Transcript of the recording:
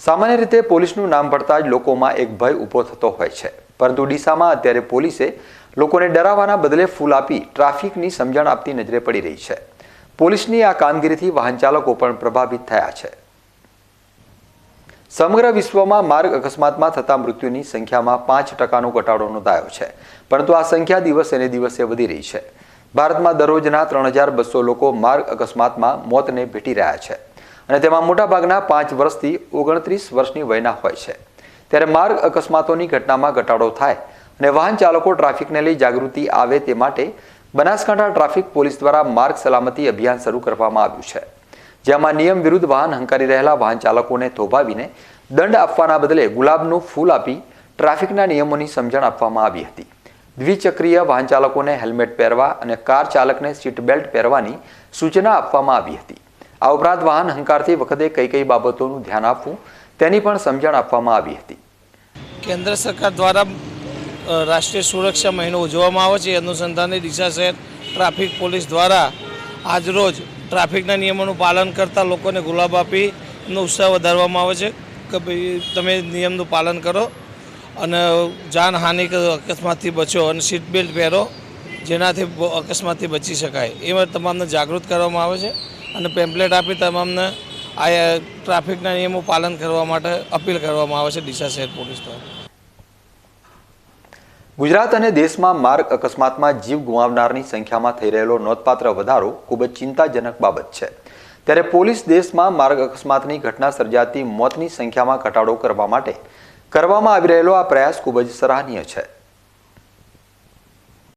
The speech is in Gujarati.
સામાન્ય રીતે પોલીસનું નામ પડતા જ લોકોમાં એક ભય ઊભો થતો હોય છે. પરંતુ ડીસામાં અત્યારે પોલીસે લોકોને ડરાવવાના બદલે ફૂલ આપી ટ્રાફિકની સમજણ આપતી નજરે પડી રહી છે. પોલીસની આ કામગીરીથી વાહન ચાલકો પણ પ્રભાવિત થયા છે. સમગ્ર વિશ્વમાં માર્ગ અકસ્માતમાં થતા મૃત્યુની સંખ્યામાં પાંચ ટકાનો ઘટાડો નોંધાયો છે. પરંતુ આ સંખ્યા દિવસે દિવસે વધી રહી છે. ભારતમાં દરરોજના ત્રણ હજાર બસો લોકો માર્ગ અકસ્માતમાં મોતને ભેટી રહ્યા છે. અને તેમાં મોટાભાગના પાંચ વર્ષથી ઓગણત્રીસ વર્ષની વયના હોય છે. ત્યારે માર્ગ અકસ્માતોની ઘટનામાં ઘટાડો થાય અને વાહન ચાલકો ટ્રાફિકને લઈ જાગૃતિ આવે તે માટે બનાસકાંઠા ટ્રાફિક પોલીસ દ્વારા માર્ગ સલામતી અભિયાન શરૂ કરવામાં આવ્યું છે. જેમાં નિયમ વિરુદ્ધ વાહન હંકારી રહેલા વાહન ચાલકોને થોભાવીને દંડ આપવાના બદલે ગુલાબનું ફૂલ આપી ટ્રાફિકના નિયમોની સમજણ આપવામાં આવી હતી. દ્વિચક્રીય વાહન ચાલકોને હેલ્મેટ પહેરવા અને કાર ચાલકને સીટ બેલ્ટ પહેરવાની સૂચના આપવામાં આવી હતી. આ ઉપરાંત વાહન હંકારતી વખતે કઈ કઈ બાબતોનું ધ્યાન આપવું તેની પણ સમજણ આપવામાં આવી હતી. કેન્દ્ર સરકાર દ્વારા રાષ્ટ્રીય સુરક્ષા મહિનો ઉજવવામાં આવે છે. અનુસંધાને દિશા શહેર ટ્રાફિક પોલીસ દ્વારા આજરોજ ટ્રાફિકના નિયમોનું પાલન કરતા લોકોને ગુલાબ આપીનો ઉત્સાહ વધારવામાં આવે છે કે ભાઈ તમે નિયમનું પાલન કરો અને જાનહાનિ અકસ્માતથી બચો અને સીટ બેલ્ટ પહેરો. જેનાથી અકસ્માતથી બચી શકાય. એ તમામને જાગૃત કરવામાં આવે છે અને પેમ્પલેટ આપી તમામને આ ટ્રાફિકના નિયમો પાલન કરવા માટે અપીલ કરવામાં આવે છે ડીસા શહેર પોલીસ દ્વારા. ગુજરાત અને દેશમાં માર્ગ અકસ્માતમાં જીવ ગુમાવનારની સંખ્યામાં થઈ રહેલો નોંધપાત્ર વધારો ખૂબ જ ચિંતાજનક બાબત છે. ત્યારે પોલીસ દેશમાં માર્ગ અકસ્માતની ઘટના સર્જાતી મોતની સંખ્યામાં ઘટાડો કરવા માટે કરવામાં આવી રહેલો આ પ્રયાસ ખૂબ જ સરાહનીય છે.